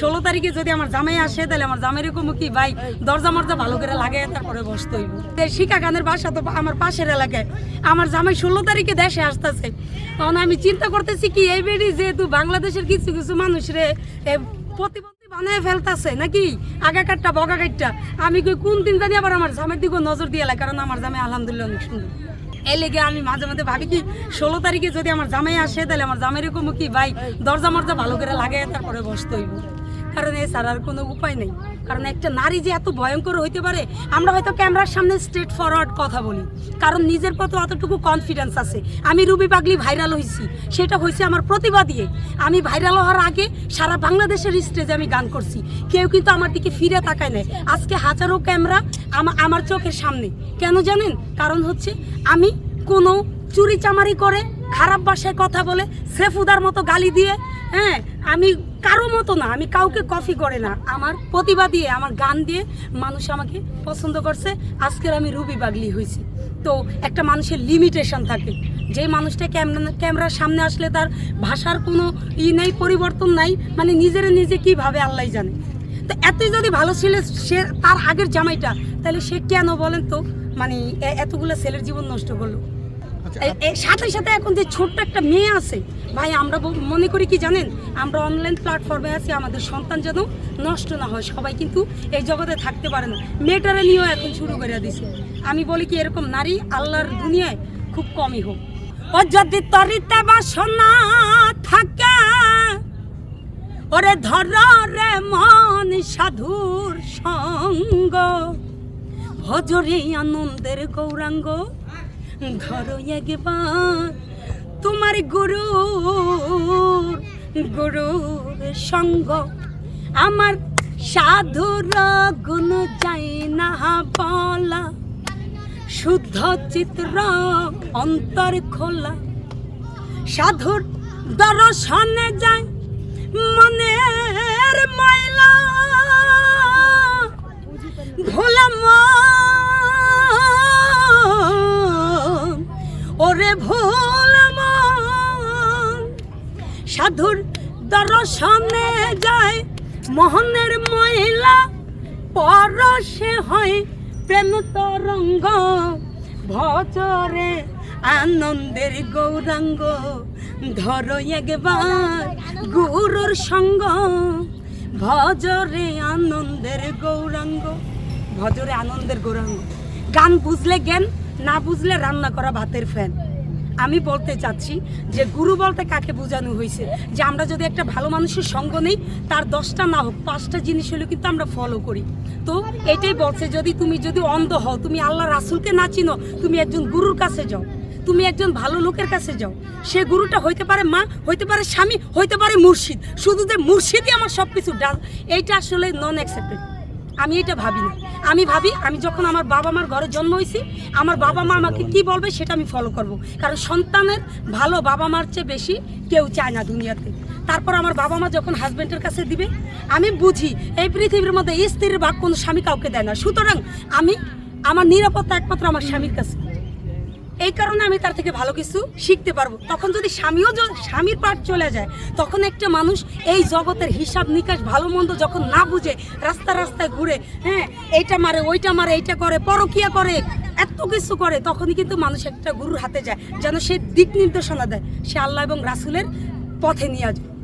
ষোলো তারিখে যদি আমার জামাই আসে, তাহলে আমার জামাই এরকম কি, ভাই, দরজা মরজা ভালো করে লাগে তারপরে বসতে শিকা গানের বাসা তো আমার পাশের এলাকায়। আমার জামাই ষোলো তারিখে দেশে আসতেছে। তখন আমি চিন্তা করতেছি কি, এই বেড়ি যেহেতু বাংলাদেশের কিছু কিছু মানুষ রে প্রতিবন্ধী বানায় ফেলতাছে নাকি? আগাকারটা বগাকারটা আমি কই, কোন দিন জানি আবার আমার জামের দিকে নজর দিয়ে লাগে কারণ আমার জামাই আলহামদুলিল্লাহ অনেক সুন্দর। এই লেগে আমি মাঝে মাঝে ভাবি কি, ষোলো তারিখে যদি আমার জামাই আসে, তাহলে আমার জামাই এরকম কি, ভাই দরজা মরজা ভালো করে লাগে তারপরে বসতে হইব। কারণ এছাড়া আর কোনো উপায় নেই। কারণ একটা নারী যে এত ভয়ঙ্কর হইতে পারে, আমরা হয়তো ক্যামেরার সামনে স্ট্রেট ফরওয়ার্ড কথা বলি। কারণ নিজের প্রতি অতটুকু কনফিডেন্স আছে। আমি রুবি পাগলি ভাইরাল হয়েছি সেটা হয়েছে আমার প্রতিভা দিয়ে। আমি ভাইরাল হওয়ার আগে সারা বাংলাদেশের স্টেজে আমি গান করছি। কেউ কিন্তু আমার দিকে ফিরে তাকায় নাই। আজকে হাজারো ক্যামেরা আমা- আমার চোখের সামনে। কেন জানেন? কারণ হচ্ছে আমি কোনো চুরি চামারি করে, খারাপ ভাষায় কথা বলে, সেফুদার মতো গালি দিয়ে হ্যাঁ আমি কারও মতো না, আমি কাউকে কফি করে না। আমার প্রতিভা দিয়ে, আমার গান দিয়ে মানুষ আমাকে পছন্দ করছে। আজকের আমি রুবি বাগলি হয়েছি। তো একটা মানুষের লিমিটেশন থাকে। যে মানুষটা ক্যামেরা, ক্যামেরার সামনে আসলে তার ভাষার কোনো ই নেই, পরিবর্তন নাই মানে নিজের নিজে কীভাবে আল্লাহ জানে। তো এতই যদি ভালো ছেলে, সে তার আগের জামাইটা, তাহলে সে কেন বলেন তো? মানে এতগুলো ছেলের জীবন নষ্ট করল। সাথে সাথে এখন যে ছোট্ট একটা মেয়ে আছে, ভাই, আমরা মনে করি কি জানেন, আমরা অনলাইন প্ল্যাটফর্মে আছি, আমাদের সন্তান যেন নষ্ট না হয়, সবাই কিন্তু এই জগতে থাকতে পারে না। মেয়েটারে নিয়েও এখন শুরু করে দিছে। আমি বলি কি, এরকম নারী আল্লাহর দুনিয়ায় খুব কমই হোক। ও যদি তরিতে বাসনা থাকে। ওরে ধর রে মন সাধুর সঙ্গ। হজরে আনন্দের গৌরাঙ্গ। ধরো একবার তোমার গুরু গুরুর সঙ্গ। আমার সাধুর গুণ যাই না বলা, শুদ্ধ চিত্র অন্তর খোলা। সাধুর দর্শনে যায় মনের ভোলা। সাধুর দর্শনে যায় মোহনের মহিলা, পরশে হয় প্রেম তরঙ্গ, ভজরে আনন্দের গৌরাঙ্গ। ধরো একবার গুরুর সঙ্গ, ভজরে আনন্দের গৌরাঙ্গ। ভজরে আনন্দের গৌরাঙ্গ। গান বুঝলে জ্ঞান, না বুঝলে রান্না করা ভাতের ফ্যান আমি বলতে চাচ্ছি যে গুরু বলতে কাকে বোঝানো হয়েছে? যে আমরা যদি একটা ভালো মানুষের সঙ্গ নেই, তার দশটা না হোক, পাঁচটা জিনিস হলে কিন্তু আমরা ফলো করি। তো এটাই বলছে, যদি তুমি যদি অন্ধ হও, তুমি আল্লাহ রাসুলকে না চিনো, তুমি একজন গুরুর কাছে যাও। তুমি একজন ভালো লোকের কাছে যাও। সে গুরুটা হইতে পারে মা, হইতে পারে স্বামী, হইতে পারে মুর্শিদ। শুধু যে মুর্শিদই আমার সব কিছু এইটা আসলে নন অ্যাকসেপ্টেড আমি এটা ভাবি না। আমি ভাবি, আমি যখন আমার বাবা মার ঘরে জন্ম হয়েছি, আমার বাবা মা আমাকে কি বলবে সেটা আমি ফলো করব। কারণ সন্তানের ভালো বাবা মার চেয়ে বেশি কেউ চায় না দুনিয়াতে। তারপর আমার বাবা মা যখন হাজব্যান্ডের কাছে দিবে, আমি বুঝি এই পৃথিবীর মধ্যে স্ত্রীর বাক কোনো স্বামী কাউকে দেয় না। সুতরাং আমি, আমার নিরাপত্তা একমাত্র আমার স্বামীর কাছে। এই কারণে আমি তার থেকে ভালো কিছু শিখতে পারব। তখন যদি স্বামীও স্বামীর পাঠ চলে যায়, তখন একটা মানুষ এই জগতের হিসাব নিকাশ ভালো মন্দ যখন না বুঝে, রাস্তা রাস্তায় ঘুরে হ্যাঁ এইটা মারে, ওইটা মারে, এইটা করে, পরকিয়া করে, এত কিছু করে, তখনই কিন্তু মানুষ একটা গুরুর হাতে যায়, যেন সে দিক নির্দেশনা দেয়, সে আল্লাহ এবং রাসুলের পথে নিয়ে আসবে